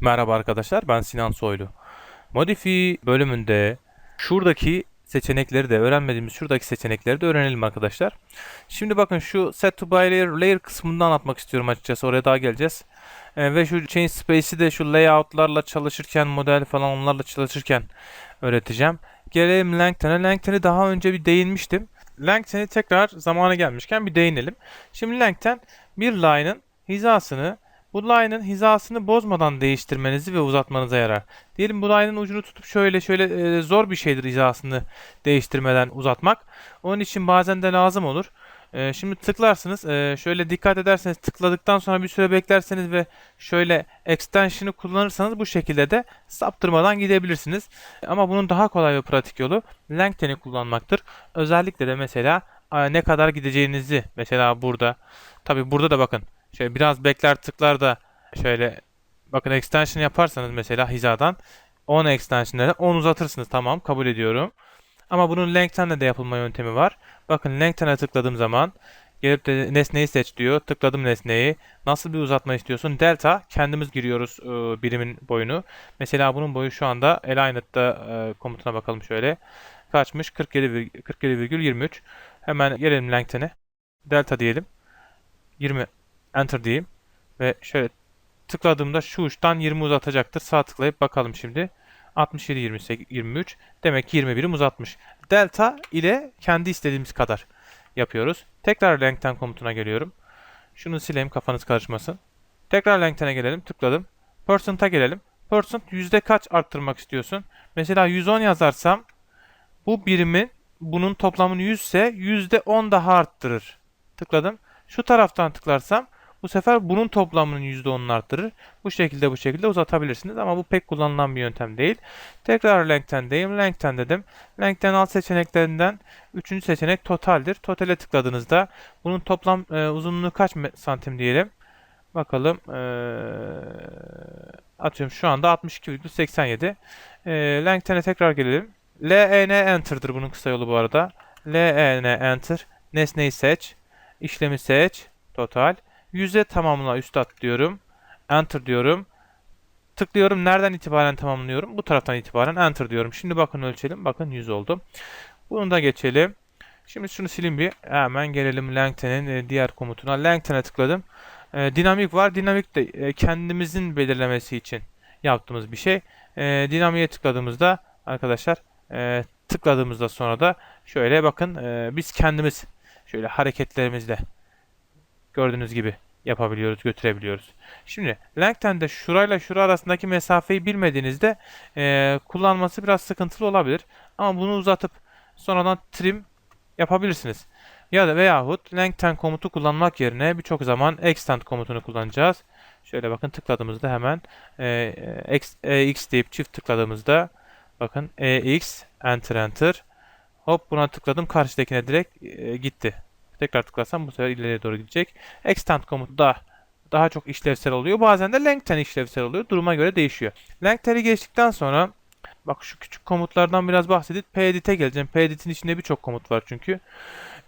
Merhaba arkadaşlar, ben Sinan Soylu. Modifi bölümünde şuradaki seçenekleri de öğrenmediğimiz şuradaki seçenekleri de öğrenelim arkadaşlar. Şimdi bakın şu set to by layer, layer kısmında anlatmak istiyorum açıkçası. Oraya daha geleceğiz. Ee, ve şu change space'i de şu layout'larla çalışırken, model falan onlarla çalışırken öğreteceğim. Gelelim length'e. Length'e daha önce bir değinmiştim. Length'e tekrar zamanı gelmişken bir değinelim. Şimdi length'ten bir line'ın hizasını bu line'ın hizasını bozmadan değiştirmenizi ve uzatmanıza yarar. Diyelim bu line'ın ucunu tutup şöyle şöyle e, zor bir şeydir hizasını değiştirmeden uzatmak. Onun için bazen de lazım olur. E, şimdi tıklarsınız. E, şöyle dikkat ederseniz tıkladıktan sonra bir süre beklerseniz ve şöyle extension'ı kullanırsanız bu şekilde de saptırmadan gidebilirsiniz. Ama bunun daha kolay ve pratik yolu lengthen'i kullanmaktır. Özellikle de mesela e, ne kadar gideceğinizi mesela burada. Tabi burada da bakın Şöyle biraz bekler tıklar da şöyle bakın extension yaparsanız mesela hizadan 10 extension'ları 10 uzatırsınız. Tamam kabul ediyorum. Ama bunun lengthen'le de yapılma yöntemi var. Bakın lengthen'e tıkladığım zaman gelip de nesneyi seç diyor. Tıkladım nesneyi. Nasıl bir uzatma istiyorsun? Delta kendimiz giriyoruz e, birimin boyunu. Mesela bunun boyu şu anda aligned'da e, komutuna bakalım şöyle. Kaçmış? 47,23. 47, Hemen gelelim lengthen'e. Delta diyelim. 20 Enter diyeyim. Ve şöyle tıkladığımda şu uçtan 20 uzatacaktır. Sağ tıklayıp bakalım şimdi. 67, 28, 23. Demek ki 20 birim uzatmış. Delta ile kendi istediğimiz kadar yapıyoruz. Tekrar lengthen komutuna geliyorum. Şunu sileyim kafanız karışmasın. Tekrar lengthen'e gelelim. Tıkladım. Percent'a gelelim. Percent yüzde kaç arttırmak istiyorsun? Mesela 110 yazarsam bu birimin bunun toplamını 100 ise yüzde 10 daha arttırır. Tıkladım. Şu taraftan tıklarsam bu sefer bunun toplamının %10'unu arttırır. Bu şekilde bu şekilde uzatabilirsiniz ama bu pek kullanılan bir yöntem değil. Tekrar lengthen'deyim. Lengthen dedim. Lengthen alt seçeneklerinden 3. seçenek totaldir. Totale tıkladığınızda bunun toplam e, uzunluğu kaç santim diyelim. Bakalım. E, atıyorum şu anda 62,87. E, lengthen'e tekrar gelelim. LEN enter'dır bunun kısa yolu bu arada. LEN enter. Nesneyi seç. İşlemi seç. Total. Yüze tamamla üst at diyorum. Enter diyorum. Tıklıyorum. Nereden itibaren tamamlıyorum? Bu taraftan itibaren Enter diyorum. Şimdi bakın ölçelim. Bakın 100 oldu. Bunu da geçelim. Şimdi şunu sileyim bir. Hemen gelelim lengthen'in e, diğer komutuna. Lengthen'e tıkladım. E, dinamik var. Dinamik de e, kendimizin belirlemesi için yaptığımız bir şey. E, dinamiğe tıkladığımızda arkadaşlar e, tıkladığımızda sonra da şöyle bakın e, biz kendimiz şöyle hareketlerimizle gördüğünüz gibi yapabiliyoruz, götürebiliyoruz. Şimdi lengthen'de şurayla şura arasındaki mesafeyi bilmediğinizde e, kullanması biraz sıkıntılı olabilir. Ama bunu uzatıp sonradan trim yapabilirsiniz. Ya da veyahut lengthen komutu kullanmak yerine birçok zaman extend komutunu kullanacağız. Şöyle bakın tıkladığımızda hemen e, x, e, x deyip çift tıkladığımızda bakın ex enter enter hop buna tıkladım karşıdakine direkt e, gitti. Tekrar tıklarsam bu sefer ileriye doğru gidecek. Extend komutu da daha çok işlevsel oluyor. Bazen de lengthen işlevsel oluyor. Duruma göre değişiyor. Lengthen'i geçtikten sonra bak şu küçük komutlardan biraz bahsedip pedit'e geleceğim. Pedit'in içinde birçok komut var çünkü.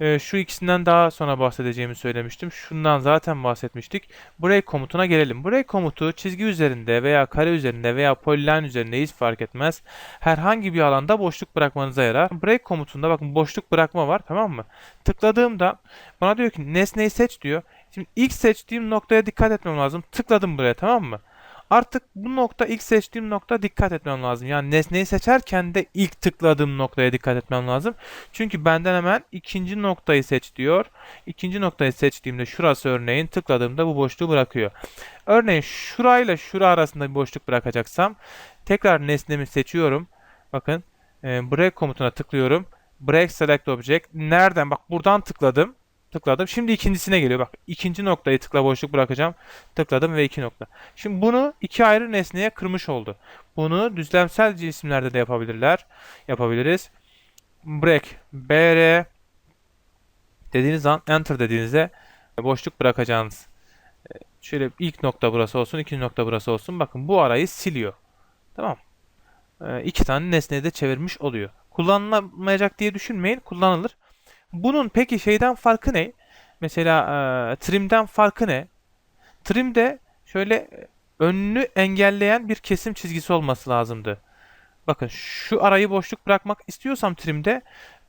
Ee, şu ikisinden daha sonra bahsedeceğimi söylemiştim. Şundan zaten bahsetmiştik. Break komutuna gelelim. Break komutu çizgi üzerinde veya kare üzerinde veya poliline üzerinde hiç fark etmez. Herhangi bir alanda boşluk bırakmanıza yarar. Break komutunda bakın boşluk bırakma var tamam mı? Tıkladığımda bana diyor ki nesneyi seç diyor. Şimdi ilk seçtiğim noktaya dikkat etmem lazım. Tıkladım buraya tamam mı? Artık bu nokta ilk seçtiğim nokta dikkat etmem lazım. Yani nesneyi seçerken de ilk tıkladığım noktaya dikkat etmem lazım. Çünkü benden hemen ikinci noktayı seç diyor. İkinci noktayı seçtiğimde şurası örneğin tıkladığımda bu boşluğu bırakıyor. Örneğin şurayla şura arasında bir boşluk bırakacaksam tekrar nesnemi seçiyorum. Bakın e, break komutuna tıklıyorum. Break select object. Nereden? Bak buradan tıkladım. Tıkladım. Şimdi ikincisine geliyor. Bak ikinci noktayı tıkla boşluk bırakacağım. Tıkladım ve iki nokta. Şimdi bunu iki ayrı nesneye kırmış oldu. Bunu düzlemsel cisimlerde de yapabilirler. Yapabiliriz. Break BR dediğiniz zaman enter dediğinizde boşluk bırakacağınız e, şöyle ilk nokta burası olsun, ikinci nokta burası olsun. Bakın bu arayı siliyor. Tamam. E, iki tane nesneyi de çevirmiş oluyor. Kullanılamayacak diye düşünmeyin. Kullanılır. Bunun peki şeyden farkı ne? Mesela e, trim'den farkı ne? Trim'de şöyle önünü engelleyen bir kesim çizgisi olması lazımdı. Bakın şu arayı boşluk bırakmak istiyorsam trimde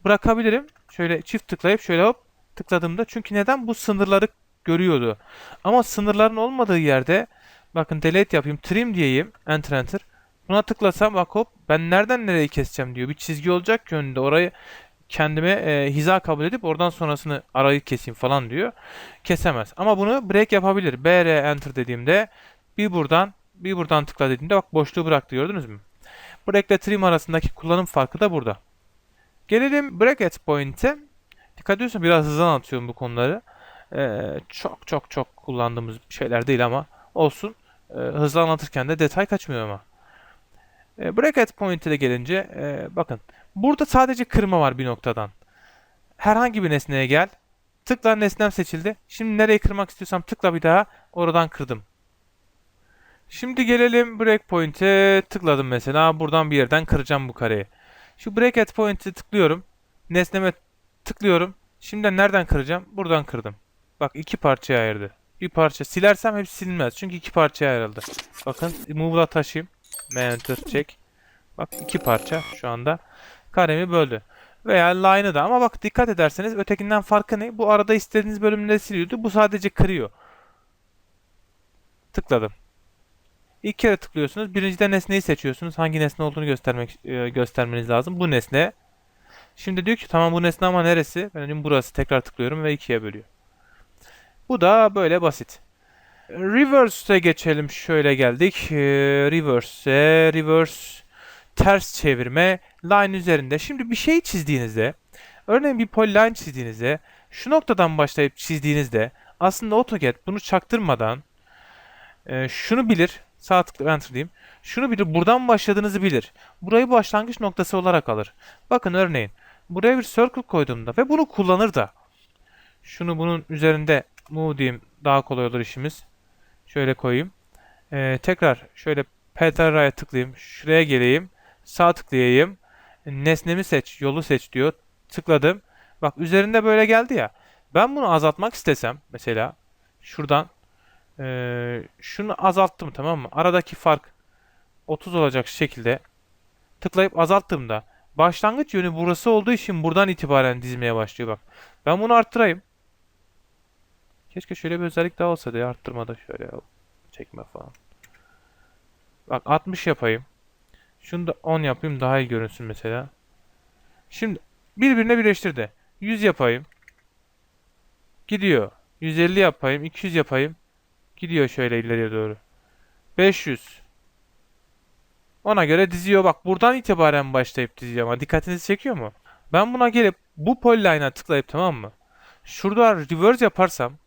bırakabilirim. Şöyle çift tıklayıp şöyle hop tıkladığımda çünkü neden bu sınırları görüyordu. Ama sınırların olmadığı yerde bakın delete yapayım trim diyeyim enter enter. Buna tıklasam bak hop ben nereden nereye keseceğim diyor. Bir çizgi olacak ki önünde orayı kendime e, hiza kabul edip oradan sonrasını arayı keseyim falan diyor. Kesemez. Ama bunu break yapabilir. BR enter dediğimde bir buradan bir buradan tıkla dediğimde bak boşluğu bıraktı gördünüz mü? Break ile trim arasındaki kullanım farkı da burada. Gelelim bracket point'e. Dikkat ediyorsun biraz hızlı anlatıyorum bu konuları. Ee, çok çok çok kullandığımız şeyler değil ama olsun. Ee, hızlı anlatırken de detay kaçmıyor ama. Ee, bracket point'e de gelince e, bakın burada sadece kırma var bir noktadan. Herhangi bir nesneye gel. Tıkla nesnem seçildi. Şimdi nereye kırmak istiyorsam tıkla bir daha. Oradan kırdım. Şimdi gelelim breakpoint'e tıkladım mesela. Buradan bir yerden kıracağım bu kareyi. Şu bracket point'e tıklıyorum. Nesneme tıklıyorum. Şimdi nereden kıracağım? Buradan kırdım. Bak iki parçaya ayırdı. Bir parça silersem hepsi silinmez. Çünkü iki parçaya ayrıldı. Bakın move'la taşıyayım. Enter çek. Bak iki parça şu anda karemi böldü. Veya line'ı da ama bak dikkat ederseniz ötekinden farkı ne? Bu arada istediğiniz bölümleri siliyordu. Bu sadece kırıyor. Tıkladım. İlk kere tıklıyorsunuz. Birincide nesneyi seçiyorsunuz. Hangi nesne olduğunu göstermek e, göstermeniz lazım. Bu nesne. Şimdi diyor ki tamam bu nesne ama neresi? Ben burası. Tekrar tıklıyorum ve ikiye bölüyor. Bu da böyle basit. Reverse'e geçelim. Şöyle geldik. Ee, Reverse'e, reverse ters çevirme line üzerinde. Şimdi bir şey çizdiğinizde, örneğin bir polyline çizdiğinizde, şu noktadan başlayıp çizdiğinizde aslında AutoCAD bunu çaktırmadan e, şunu bilir. Sağ tıkla enter diyeyim. Şunu bilir. Buradan başladığınızı bilir. Burayı başlangıç noktası olarak alır. Bakın örneğin buraya bir circle koyduğumda ve bunu kullanır da şunu bunun üzerinde move diyeyim daha kolay olur işimiz. Şöyle koyayım. Ee, tekrar şöyle Petra'ya tıklayayım. Şuraya geleyim. Sağ tıklayayım. Nesnemi seç, yolu seç diyor. Tıkladım. Bak üzerinde böyle geldi ya. Ben bunu azaltmak istesem mesela şuradan ee, şunu azalttım tamam mı? Aradaki fark 30 olacak şekilde tıklayıp azalttığımda başlangıç yönü burası olduğu için buradan itibaren dizmeye başlıyor bak. Ben bunu arttırayım. Keşke şöyle bir özellik daha olsa diye arttırmada şöyle çekme falan. Bak 60 yapayım. Şunu da 10 yapayım daha iyi görünsün mesela. Şimdi birbirine birleştirdi. 100 yapayım. Gidiyor. 150 yapayım. 200 yapayım. Gidiyor şöyle ileriye doğru. 500. Ona göre diziyor. Bak buradan itibaren başlayıp diziyor ama dikkatinizi çekiyor mu? Ben buna gelip bu polyline'a tıklayıp tamam mı? Şurada reverse yaparsam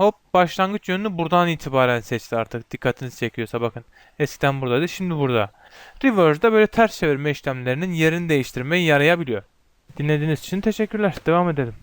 hop başlangıç yönünü buradan itibaren seçti artık. Dikkatinizi çekiyorsa bakın. Eskiden buradaydı şimdi burada. Reverse'da böyle ters çevirme işlemlerinin yerini değiştirmeye yarayabiliyor. Dinlediğiniz için teşekkürler. Devam edelim.